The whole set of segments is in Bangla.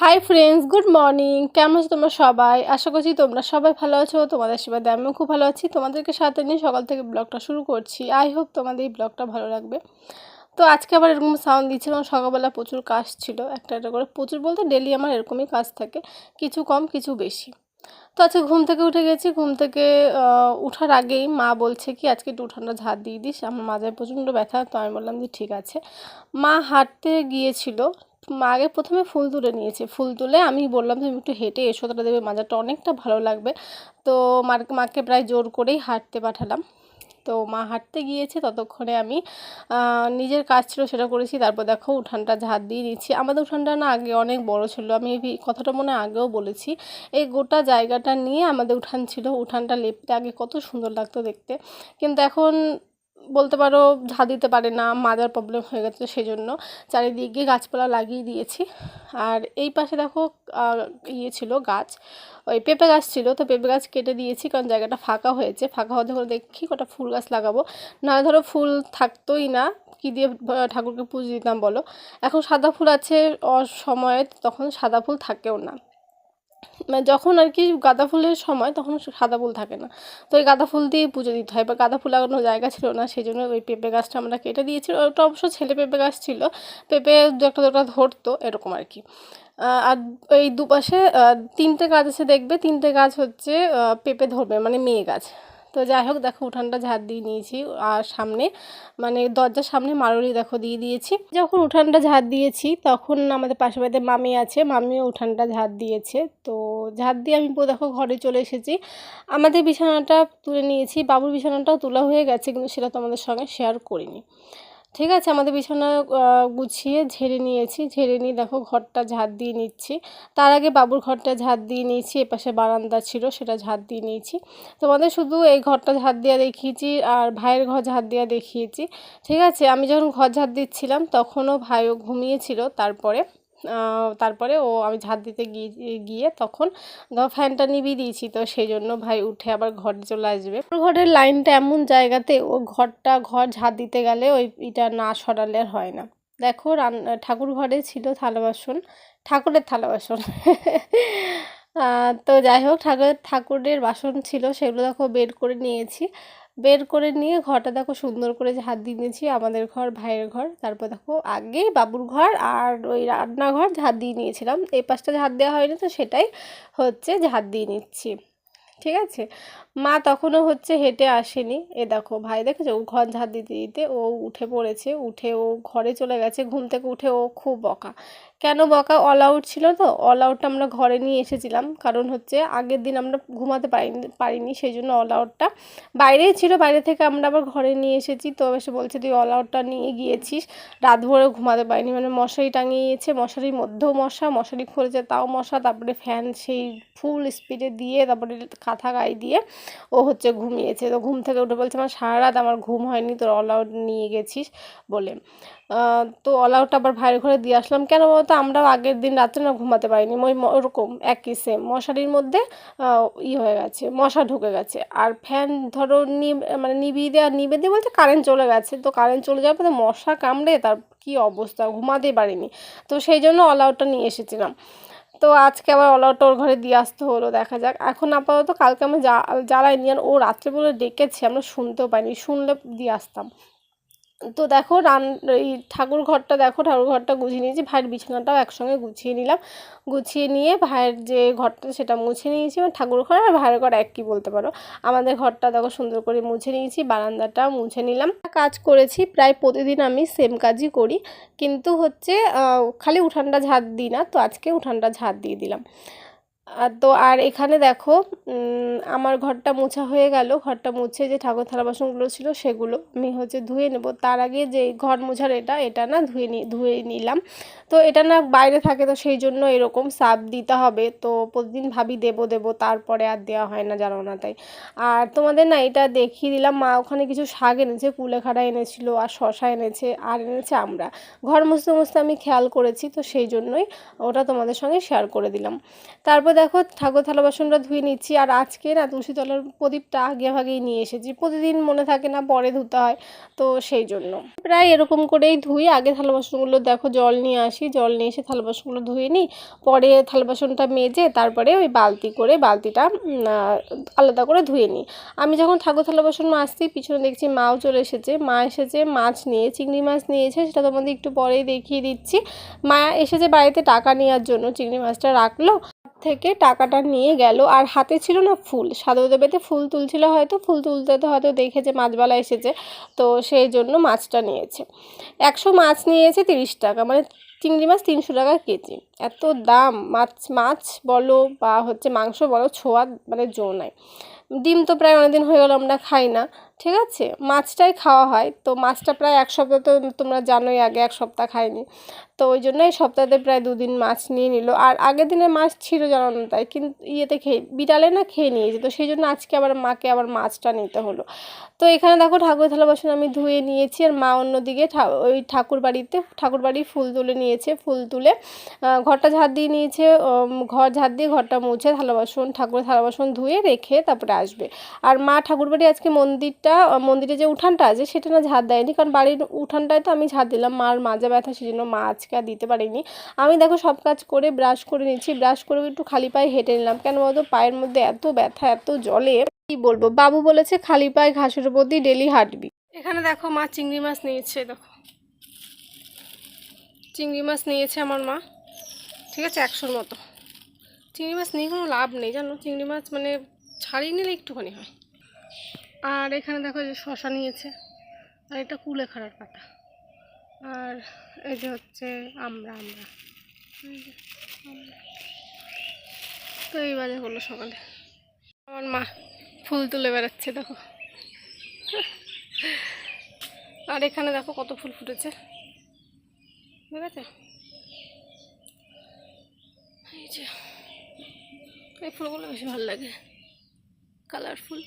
হাই ফ্রেন্ডস গুড মর্নিং কেমন আছো তোমরা সবাই? আশা করছি তোমরা সবাই ভালো আছো, তোমাদের সেবাদে আমিও খুব ভালো আছি। তোমাদেরকে সাথে নিয়ে সকাল থেকে ব্লগটা শুরু করছি। আই হোপ তোমাদের এই ব্লগটা ভালো লাগবে। তো আজকে আবার এরকম সাউন্ড দিচ্ছিলাম, সকালবেলা প্রচুর কাজ ছিল। একটা একটা করে প্রচুর বলতে ডেলি আমার এরকমই কাজ থাকে, কিছু কম, কিছু বেশি। তো আজকে ঘুম থেকে উঠে গেছি। ঘুম থেকে উঠার আগেই মা বলছে কি, আজকে একটু উঠানটা ঝাড় দিয়ে দিস। আমার মাজায় প্রচণ্ড ব্যথা। তো আমি বললাম যে ঠিক আছে। মা হাঁটতে গিয়েছিল আগে প্রথমে ফুল তুলে নিয়েছে। ফুল তুলে আমি বললাম, তুমি একটু হেঁটে এসো, তাহলে দেবে মাজাটা অনেকটা ভালো লাগবে। তো মার, মাকে প্রায় জোর করেই হাঁটতে পাঠালাম। তো মা হাঁটতে গিয়েছে, ততক্ষণে আমি নিজের কাজ ছিল সেটা করেছি। তারপর দেখো উঠানটা ঝাড় দিয়ে নিচ্ছি আমাদের উঠানটা না আগে অনেক বড় ছিল, আমি এই কথাটা মনে আগেও বলেছি। এই গোটা জায়গাটা নিয়ে আমাদের উঠান ছিল। উঠানটা লেপতে আগে কত সুন্দর লাগতো দেখতে। কিন্তু এখন বলতে পারো ঝাঁ দিতে পারে না, মাদার প্রবলেম হয়ে গেছে সেই জন্য চারিদিকে গাছপালা লাগিয়ে দিয়েছি। আর এই পাশে দেখো ইয়ে ছিল গাছ। ওই পেঁপে গাছ ছিল, তো পেঁপে গাছ কেটে দিয়েছি কারণ জায়গাটা ফাঁকা হয়েছে। ফাঁকা হতে করে দেখি কটা ফুল গাছ লাগাবো। না ধরো ফুল থাকতোই না, কী দিয়ে ঠাকুরকে পুজো দিতাম বলো? এখন সাদা ফুল আছে, অসময়ে তখন সাদা ফুল থাকেও না। যখন আর কি গাঁদা ফুলের সময় তখন সাদা ফুল থাকে না। তো ওই গাঁদা ফুল দিয়ে পুজো দিতে হয়, বা গাঁদা ফুল লাগানোর জায়গা ছিল না সেই জন্য ওই পেঁপে গাছটা আমরা কেটে দিয়েছি ওটা অবশ্য ছেলে পেঁপে গাছ ছিল, পেঁপে দু একটা দুটা ধরতো এরকম আর কি। আর এই দুপাশে তিনটে গাছ আছে দেখবে, তিনটে গাছ হচ্ছে পেঁপে ধরবে মানে মেয়ে গাছ। তো যাই হোক দেখো উঠানটা ঝাড় দিয়ে নিয়েছি। আর সামনে মানে দরজার সামনে মারুরি দেখো দিয়ে দিয়েছি। যখন উঠানটা ঝাড় দিয়েছি, তখন আমাদের পাশে বাড়িতে মামি আছে। মামিও উঠানটা ঝাড় দিয়েছে। তো ঝাড় দিয়ে আমি দেখো ঘরে চলে এসেছি। আমাদের বিছানাটা তুলে নিয়েছি। বাবুর বিছানাটাও তোলা হয়ে গেছে, কিন্তু সেটা তো আমাদের সঙ্গে শেয়ার করিনি। ঠিক আছে, আমাদের বিছানা গুছিয়ে ঝেড়ে নিয়েছি। ঝেড়ে নিয়ে দেখো ঘরটা ঝাঁট দিয়ে নিচ্ছি। তার আগে বাবুর ঘরটা ঝাঁট দিয়ে নিয়েছি, এপাশে বারান্দা ছিল, সেটা ঝাড় দিয়ে নিয়েছি। তোমাদের শুধু এই ঘরটা ঝাড় দেওয়া দেখিয়েছি আর ভাইয়ের ঘর ঝাড় দেওয়া দেখিয়েছি। ঠিক আছে, আমি যখন ঘর ঝাড় দিচ্ছিলাম, তখনও ভাইও ঘুমিয়েছিল, তারপরে তারপরে ও আমি ঝাঁট দিতে গিয়ে গিয়ে তখন ফ্যানটা নিভিয়ে দিয়েছি। তো সেই জন্য ভাই উঠে আবার ঘরে চলে আসবে। ঘরের লাইনটা এমন জায়গাতে ও ঘরটা, ঘর ঝাঁট দিতে গেলে ওই এটা না সরালে আর হয় না। দেখো রান, ঠাকুর ঘরে ছিল থালা বাসন, ঠাকুরের থালা বাসন। তো যাই হোক, ঠাকুরের ঠাকুরের বাসন ছিল, সেগুলো দেখো বের করে নিয়েছি। বের করে নিয়ে ঘরটা দেখো সুন্দর করে হাত দিয়ে নিয়েছি, আমাদের ঘর, ভাইয়ের ঘর, তারপর দেখো আগে বাবুর ঘর আর ওই রান্নাঘর ঝাঁট দিয়ে নিয়েছিলাম। এই পাশটা ঝাঁট দেওয়া হয়নি তো সেটাই হচ্ছে ঝাঁট দিয়ে নিচ্ছি। ঠিক আছে? মা তখনও হচ্ছে হেঁটে আসেনি। এ দেখো ভাই দেখেছ? ও ঘর ঝাঁট দিতে দিতে ও উঠে পড়েছে, উঠে ও ঘরে চলে গেছে। ঘুম থেকে উঠে ও খুব বকা। কেন বকা অল আউট ছিল তো? অল আউটটা আমরা ঘরে নিয়ে এসেছিলাম। কারণ হচ্ছে আগের দিন আমরা ঘুমাতে পারিনি পারিনি সেই জন্য অল আউটটা বাইরেই ছিল, বাইরে থেকে আমরা আবার ঘরে নিয়ে এসেছি। তো এসে বলছে, তুই অল আউটটা নিয়ে গিয়েছিস। রাত ভরে ঘুমাতে পারিনি। মানে মশারি টাঙিয়েছে, মশারির মধ্যেও মশা, মশারি খুলেছে তাও মশা, তারপরে ফ্যান সেই ফুল স্পিডে দিয়ে, তারপরে কাঁথা গায়ে দিয়ে ও হচ্ছে ঘুমিয়েছে। তো ঘুম থেকে উঠে বলছে আমার সারা রাত আমার ঘুম হয়নি, তোর অল আউট নিয়ে গেছিস বলে। তো অল আউট আবার ভাইয়ের ঘরে দিয়ে আসলাম। কেন বলতো? আমরাও আগের দিন রাত্রে না ঘুমাতে পারিনি। ওই ওরকম একই সেম মশারির মধ্যে ই হয়ে গেছে, মশা ঢুকে গেছে। আর ফ্যান ধরো মানে নিবিয়ে দেওয়া নিবে দিয়ে বলতে কারেন্ট চলে গেছে। তো কারেন্ট চলে যাওয়ার পরে মশা কামড়ে তার কী অবস্থা? ঘুমাতে পারিনি। তো সেই জন্য অল আউটটা নিয়ে এসেছিলাম। তো আজকে আবার অল আউট ওর ঘরে দিয়ে আসতে হলো, দেখা যাক। এখন আপাতত কালকে আমি জ্বালাইনি আর ও রাত্রে বলে ডেকেছে, আমরা শুনতেও পাইনি। শুনলে দিয়ে আসতাম। তো দেখো রান, এই ঠাকুর ঘরটা দেখো, ঠাকুর ঘরটা গুছিয়ে নিয়েছি। ভাইয়ের বিছানাটাও একসঙ্গে গুছিয়ে নিলাম। গুছিয়ে নিয়ে ভাইয়ের যে ঘরটা, সেটা মুছে নিয়েছি। মানে ঠাকুর ঘর আর ভাইয়ের ঘর এক কি বলতে পারো। আমাদের ঘরটা দেখো সুন্দর করে মুছে নিয়েছি, বারান্দাটা মুছে নিলাম। কাজ করেছি, প্রায় প্রতিদিন আমি সেম কাজই করি। কিন্তু হচ্ছে খালি উঠানটা ঝাড় দিই না, তো আজকে উঠানটা ঝাড় দিয়ে দিলাম। তো আর এখানে দেখো আমার ঘরটা মোছা হয়ে গেল। ঘরটা মুছে যে ঠাকুর থালা বাসনগুলো ছিল সেগুলো আমি হচ্ছে ধুয়ে নেব। তার আগে যে ঘর মোছার এটা এটা না ধুয়ে নি, ধুয়ে নিলাম। তো এটা না বাইরে থাকে, তো সেই জন্য এরকম সাপ দিতে হবে। তো প্রতিদিন ভাবি দেবো দেবো, তারপরে আর দেওয়া হয় না জানো না তাই। আর তোমাদের না এটা দেখিয়ে দিলাম, মা ওখানে কিছু শাক এনেছে, কুলেখাড়া এনেছিল আর শশা এনেছে, আর এনেছে আমরা। ঘর মুছতে মুছতে আমি খেয়াল করেছি, তো সেই জন্যই ওটা তোমাদের সঙ্গে শেয়ার করে দিলাম। তারপর দেখো ঠাকুর থালা বাসনটা ধুয়ে নিচ্ছি। আর আজকে না তুলসী তলার প্রদীপটা আগে ভাগেই নিয়ে এসেছি। প্রতিদিন মনে থাকে না পরে ধুতে হয়, তো সেই জন্য। প্রায় এরকম করেই ধুই। আগে থালা বাসনগুলো দেখো, জল নিয়ে আসি। জল নিয়ে এসে থালা বাসনগুলো ধুয়ে নিই। পরে থালা বাসনটা মেজে তারপরে ওই বালতি করে, বালতিটা আলাদা করে ধুয়ে নিই। আমি যখন ঠাকুর থালা বাসন মাজছি, পিছনে দেখছি মাও চলে এসেছে। মা এসেছে, মাছ নিয়ে, চিংড়ি মাছ নিয়েছে, সেটা তোমাদের একটু পরেই দেখিয়ে দিচ্ছি। মা এসেছে বাড়িতে টাকা নেওয়ার জন্য, চিংড়ি মাছটা রাখল। থেকে টাকাটা নিয়ে গেল। আর হাতে ছিল না ফুল। সাদর দেবেতে ফুল তুলছিল হয়তো। ফুল তুলতে তো হয়তো দেখেছে, মাছবালা এসেছে। তো সেই জন্য মাছটা নিয়েছে। একশো মাছ নিয়েছে তিরিশ টাকা। মানে চিংড়ি মাছ তিনশো টাকা কেজি। এত দাম। মাছ মাছ বলো বা হচ্ছে মাংস বলো ছোঁয়ার মানে জো নাই। ডিম তো প্রায় অনেকদিন হয়ে গেল, আমরা খাই না। ঠিক আছে? মাছটাই খাওয়া হয়। তো মাছটা প্রায় এক সপ্তাহ তো তোমরা জানোই, আগে এক সপ্তাহ খাইনি। তো ওই জন্যই সপ্তাহে প্রায় দুদিন মাছ নিয়ে নিল। আর আগের দিনের মাছ ছিল জানো না তাই, কিন্তু ইয়েতে খেয়ে, বিড়ালে না খেয়ে নিয়েছে। তো সেই জন্য আজকে আবার মাকে আবার মাছটা নিতে হলো। তো এখানে দেখো ঠাকুর থালা বাসন আমি ধুয়ে নিয়েছি আর মা অন্যদিকে ওই ঠাকুর বাড়িতে, ঠাকুর বাড়ির ফুল তুলে নিয়েছে, ফুল তুলে ঘরটা ঝাড় দিয়ে নিয়েছে ঘর ঝাড় দিয়ে ঘরটা মুছে থালা বাসন, ঠাকুরের থালা বাসন ধুয়ে রেখে তারপরে আসবে। আর মা ঠাকুর বাড়ি আজকে মন্দিরটা, মন্দিরে যে উঠানটা আছে সেটা না ঝাড় দেয়নি, কারণ বাড়ির উঠানটায় তো আমি ঝাড় দিলাম, মার মাজা ব্যথা সেই জন্য মা আজকে আর দিতে পারিনি। আমি দেখো সব কাজ করে ব্রাশ করে নিচ্ছি ব্রাশ করে একটু খালি পায়ে হেঁটে নিলাম। কেন বলতো? পায়ের মধ্যে এত ব্যথা, এত জলে। কি বলব? বাবু বলেছে খালি পায়ে ঘাসের উপর দিয়ে ডেলি হাঁটবি। এখানে দেখো মা চিংড়ি মাছ নিয়েছে, দেখো। চিংড়ি মাছ নিয়েছে আমার মা। ঠিক আছে, একশোর মতো। চিংড়ি মাছ নিয়ে কোনো লাভ নেই, জানো? চিংড়ি মাছ মানে ছাড়িয়ে নিলে একটুখানি হয়। আর এখানে দেখো যে শশা নিয়েছে। আর এটা কুলেখাড়ার পাতা। আর এই যে হচ্ছে আমরা আমরা। তো এই বাজে হলো সকালে। আমার মা ফুল তুলে বেড়াচ্ছে, দেখো। আর এখানে দেখো কত ফুল ফুটেছে। ঠিক আছে? এই যে, এই ফুলগুলো বেশি ভালো লাগে। কালারফুল।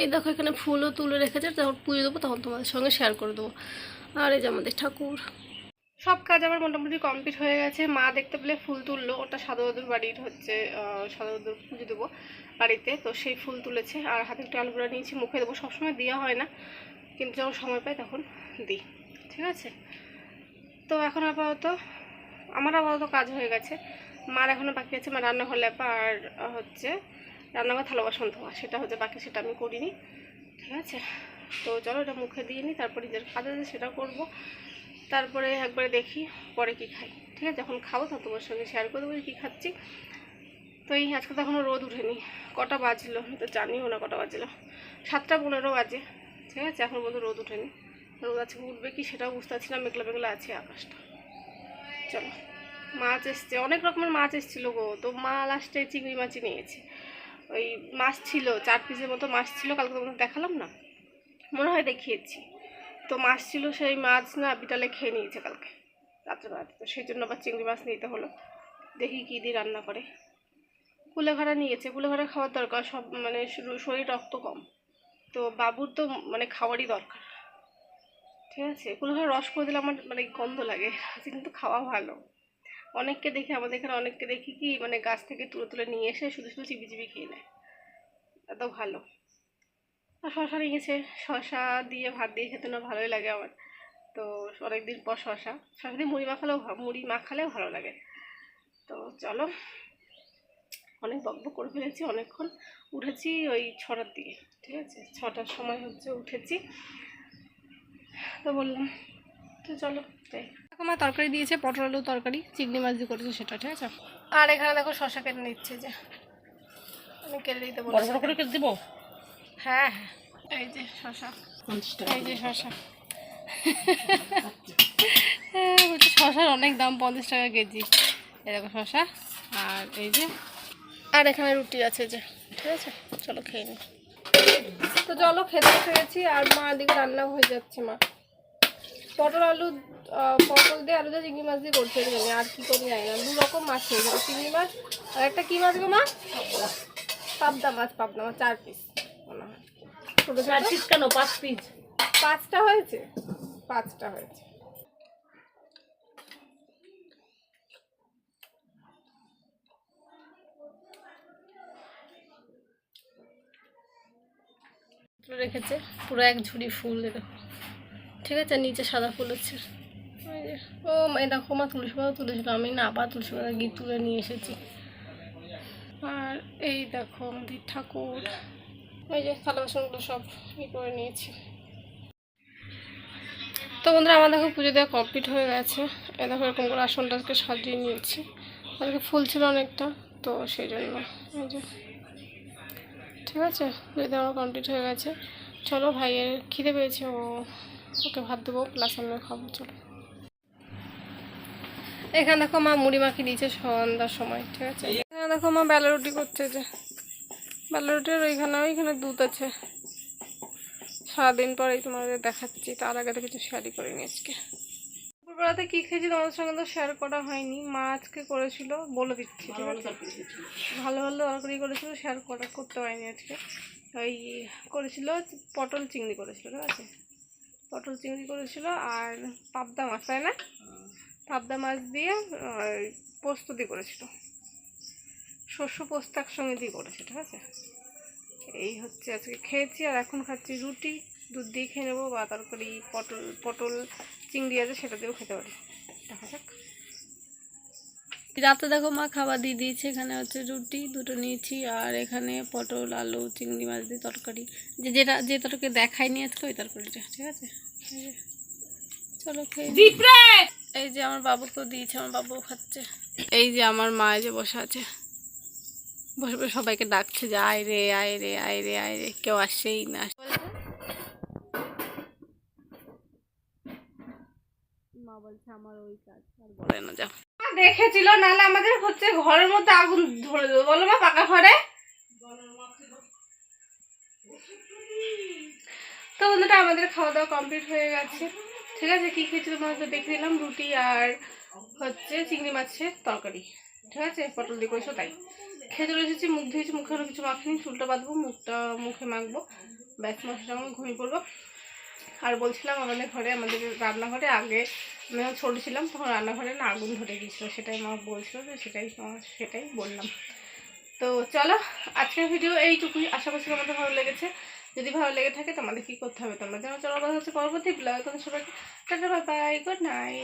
এই দেখো, এখানে ফুলও তুলে রেখেছে, যখন পুজো দেবো তখন তোমাদের সঙ্গে শেয়ার করে দেবো। আর এই যে আমাদের ঠাকুর। সব কাজ আমার মোটামুটি কমপ্লিট হয়ে গেছে। মা দেখতে পেলে ফুল তুললো, ওটা সাদুদাদুর বাড়ির হচ্ছে সাদুদাদুর পুজো দেবো বাড়িতে। তো সেই ফুল তুলেছে, আর হাতে একটু আলুগুলো নিয়েছি, মুখে দেবো, সবসময় দেওয়া হয় না। কিন্তু যখন সময় পাই তখন দিই, ঠিক আছে? তো এখন আপাতত, আমার আপাতত কাজ হয়ে গেছে। মার এখনও বাকি আছে, মা রান্নাঘর লেপা, আর হচ্ছে রান্নাঘর থালা বাসন ধোয়া, সেটা হচ্ছে বাকি সেটা আমি করিনি, ঠিক আছে? তো চলো এটা মুখে দিয়ে নিই, তারপরে নিজের কাজ আছে সেটা করব। তারপরে একবারে দেখি পরে কি খাই, ঠিক আছে? যখন খাব তখন তোমার সঙ্গে শেয়ার করে দেবো কী খাচ্ছি। তো এই আজকে তো এখনও রোদ উঠেনি, কটা বাজলো? আমি তো জানিও না কটা বাজলো। সাতটা পনেরো বাজে, ঠিক আছে? এখন পর্যন্ত রোদ উঠেনি। রোদ আছে উঠবে কি সেটাও বুঝতে পারছি না, মেঘলা মেঘলা আছে আকাশটা। চলো, মাছ এসছে, অনেক রকমের মাছ এসেছিল গো। তো মা লাস্টে চিংড়ি মাছই নিয়েছে। ওই মাছ ছিল, চার পিসের মতো মাছ ছিল, কালকে তোমাদের দেখালাম না? মনে হয় দেখিয়েছি। তো মাছ ছিল সেই মাছ না বিটালে খেয়ে নিয়েছে কালকে, রাত্রেবেলাতে। তো সেই জন্য আবার চিংড়ি মাছ নিতে হলো। দেখি কী দিয়ে রান্না করে। কুলেখাড়া নিয়েছে কুলেখাড়া খাওয়ার দরকার, সব মানে শরীর- রক্ত কম। তো বাবুর তো মানে খাওয়ারই দরকার। ঠিক আছে? কুলেখাড়া রস করে দিলে আমার মানে গন্ধ লাগে, কিন্তু খাওয়া ভালো। অনেককে দেখি, আমাদের এখানে অনেককে দেখি কি মানে গাছ থেকে তুলে তুলে নিয়ে এসে শুধু শুধু চিবি চিবি খেয়ে নেয়। এত ভালো। আর শশা নিয়েছে শশা দিয়ে ভাত দিয়ে খেতে না ভালোই লাগে আমার। তো অনেকদিন পর শশা। শশা দিয়ে মুড়ি মাখালেও মুড়ি মাখালেও ভালো লাগে। তো চলো, অনেক বকবক করে ফেলেছি, অনেকক্ষণ উঠেছি ওই ছটার দিকে, ঠিক আছে? ছটার সময় হচ্ছে উঠেছি। তো বললাম, তো চলো তাই আমার তরকারি দিয়েছে পটল আলু তরকারি চিংড়ি মাছ দিয়ে করেছে সেটা ঠিক আছে? আর এখানে দেখো শশা কেটে নিচ্ছে যে। আমি কেটে দিতে বলছি। বড় বড় করে কেটে দেবো? হ্যাঁ হ্যাঁ। এই যে শশা পঞ্চাশ টাকা। এই যে শশা হ্যাঁ, বলছি শশার অনেক দাম পঞ্চাশ টাকা কেজি। এরকম দেখো শশা আর এই যে আর এখানে রুটি আছে যে ঠিক আছে? চলো খেয়ে নি। তো চলো খেতে গেছি আর মা দিকে রান্না হয়ে যাচ্ছে মা। পটল আলু পটল দিয়ে আলু দিয়ে চিংড়ি মাছ দিয়ে করতে জানি আর কি করে জানি না দু রকম মাছ হয়ে যাবে চিংড়ি মাছ আর একটা কি মাছ গো মা? পাবদা। মাছ পাবদা মাছ চার পিস ছোটো চার পিস কেন? পাঁচ পিস পাঁচটা হয়েছে? পাঁচটা হয়েছে। রেখেছে পুরো এক ঝুড়ি ফুল এ দেখো ঠিক আছে, নিচে সাদা ফুল হচ্ছে। ওই ও এই দেখো মা তুলসী পাতা তুলেছিল, আমি না আবার তুলসী পাতা গিয়ে তুলে নিয়ে এসেছি। আর এই দেখো আমাদের ঠাকুর। ওই যে, থালা বাসনগুলো সব ই করে নিয়েছি। তো বন্ধুরা, আমার দেখো পুজো দেওয়া কমপ্লিট হয়ে গেছে। এ দেখো এরকম করে আসনটাকে সাজিয়ে নিয়েছি। আজকে ফুল ছিল অনেকটা, তো সেই জন্য এই যে। ঠিক আছে, পুজো দেওয়া কমপ্লিট হয়ে গেছে। চলো ভাইয়ের খিদে পেয়েছে, ও ওকে ভাত দেবো প্লাস আমিও খাব, চলো। এখানে দেখো মা মুড়ি মাখি দিয়েছে সন্ধ্যার সময়, ঠিক আছে? এখানে দেখো মা বেলা রুটি করছে যে, বেলা রুটির ওইখানে ওইখানে দুধ আছে। সারাদিন পরেই তোমাদের দেখাচ্ছি, তার আগে তো কিছু শেয়ারই করিনি আজকে। দুপুরবেলাতে কী খেয়েছি তোমাদের সঙ্গে তো শেয়ার করা হয়নি, মা আজকে করেছিল, বলে দিচ্ছি, ঠিক আছে? ভালো ভালো তরকারি করেছিল শেয়ার করা, করতে পারিনি আজকে। ওই করেছিল, পটল চিংড়ি করেছিল, ঠিক আছে? পটল চিংড়ি করেছিল আর পাবদা মাছ, তাই না? পাবদা মাছ দিয়ে পোস্ত দিয়ে করেছিল। শস্য পোস্ত একসঙ্গে দিয়ে করেছে ঠিক আছে? এই হচ্ছে আজকে খেয়েছি, আর এখন খাচ্ছি রুটি। দুধ দিয়ে খেয়ে নেব, বা তরকারি, পটল পটল, চিংড়ি আছে, সেটা দিয়েও খেতে পারি। দেখা যাক। রাতে দেখো মা খাবার দিয়ে দিয়েছে এখানে হচ্ছে রুটি দুটো নিয়েছি আর এখানে পটল আলু চিংড়ি মাছ দিয়ে তরকারি। যে যেটা যে তরকারি দেখায়নি আজকে ওই তরকারিটা ঠিক আছে? চলো খেয়ে। এই যে আমার বাবুকেও দিয়েছে আমার বাবুও খাচ্ছে। এই যে আমার মা যে বসে আছে। বসে বসে সবাইকে ডাকছে যে আয় রে আয় রে আয় রে আয় রে কেউ আসেই না। মা বলছে আমার ওই কাজ আর বলে না যাও। দেখেছিল, নাহলে আমাদের হচ্ছে ঘরের মধ্যে আগুন ধরে দেবো। বলো মা, পাকা ঘরে? তো বন্ধুটা আমাদের খাওয়া দাওয়া কমপ্লিট হয়ে গেছে। ঠিক আছে, কি খেয়েছি তোমার তো দেখে নিলাম, রুটি আর হচ্ছে চিংড়ি মাছের তরকারি। ঠিক আছে, পটল দিয়ে করেছ তাই। খেয়ে চলে এসেছি, মুখ ধুয়েছি, মুখে কিছু মাখিনি, চুলটা বাঁধবো, মুখটা, মুখে মাখবো। ব্যাস মশলা ঘুমিয়ে পড়ব আর বলছিলাম আমাদের ঘরে, আমাদের রান্নাঘরে আগে আমি যখন ছোটো ছিলাম তখন রান্নাঘরে না আগুন ধরে গিয়েছিল, সেটাই মা বলছিলো যে সেটাই সেটাই বললাম। তো চলো, আজকের ভিডিও এইটুকুই। আশা করছি তোমাদের ভালো লেগেছে। যদি ভালো লেগে থাকে তোমাদের কী করতে হবে? তোমরা যেন চলো কথা হচ্ছে পরবর্তী ব্লগ সবাইকে টাটা বাই বাই গুড নাইট